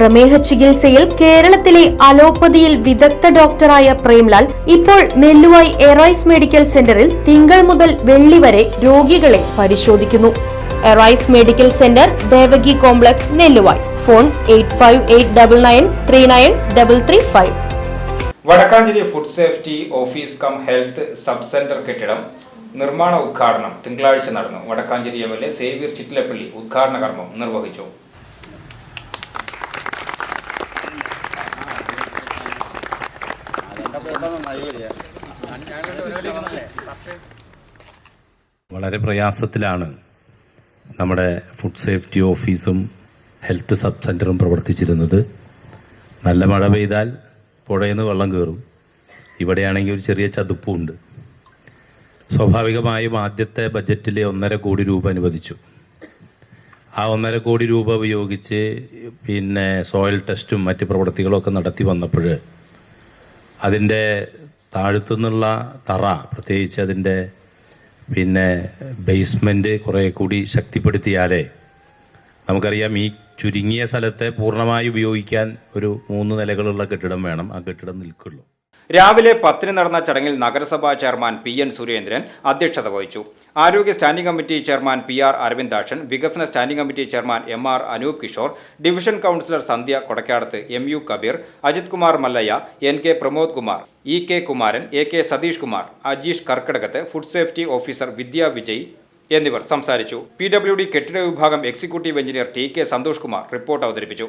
പ്രമേഹ ചികിത്സയിൽ കേരളത്തിലെ അലോപ്പതിയിൽ വിദഗ്ധ ഡോക്ടറായ പ്രേംലാൽ ഇപ്പോൾ നെല്ലുവായി എറൈസ് മെഡിക്കൽ സെന്ററിൽ തിങ്കൾ മുതൽ വെള്ളി വരെ രോഗികളെ പരിശോധിക്കുന്നു. Arise medical centre Devaki complex Nelluvayi. Phone eight Wadakkanchery food safety office cum health sub centre കെട്ടിടം നിർമ്മാണ ഉദ്ഘാടനം തിങ്കളാഴ്ച നടന്നു. Wadakkanchery M L A Xavier Chittilappilly ഉദ്ഘാടന കർമ്മം നിർവഹിച്ചു. വളരെ പ്രയാസത്തിലാണ് നമ്മുടെ ഫുഡ് സേഫ്റ്റി ഓഫീസും ഹെൽത്ത് സബ് സെന്ററും പ്രവർത്തിച്ചിരുന്നത്. നല്ല മഴ പെയ്താൽ പുഴയിൽ നിന്ന് വെള്ളം കയറും ഇവിടെയാണെങ്കിൽ ഒരു ചെറിയ ചതുപ്പുണ്ട്. സ്വാഭാവികമായും ആദ്യത്തെ ബജറ്റിൽ ഒന്നര കോടി രൂപ അനുവദിച്ചു. ആ ഒന്നര കോടി രൂപ ഉപയോഗിച്ച് പിന്നെ സോയിൽ ടെസ്റ്റും മറ്റ് പ്രവൃത്തികളൊക്കെ നടത്തി വന്നപ്പോൾ അതിന്റെ താഴത്തുനിന്നുള്ള തറ പ്രത്യേകിച്ച് അതിന്റെ പിന്നെ ബേസ്മെന്റ് കുറേ കൂടി ശക്തിപ്പെടുത്തിയാലേ നമുക്കറിയാം ഈ ചുരുങ്ങിയ സ്ഥലത്തെ പൂർണമായി ഉപയോഗിക്കാൻ ഒരു മൂന്ന് നിലകളുള്ള കെട്ടിടം വേണം. ആ കെട്ടിടം നിൽക്കുള്ളൂ. രാവിലെ പത്തിന് നടന്ന ചടങ്ങിൽ നഗരസഭാ ചെയർമാൻ പി എൻ സുരേന്ദ്രൻ അധ്യക്ഷത വഹിച്ചു. ആരോഗ്യ standing committee chairman P R Aravindakshan വികസന standing committee chairman M R Anoop Kishore division councillor Sandhya Kodakkadath M U Kabeer Ajith Kumar Mallayya N K Pramod Kumar E K Kumaran A K Satheesh Kumar Ajeesh Karkkidakath food safety officer Vidya Vijay എന്നിവർ സംസാരിച്ചു. P W D കെട്ടിട വിഭാഗം executive engineer T K Santhosh Kumar report അവതരിപ്പിച്ചു.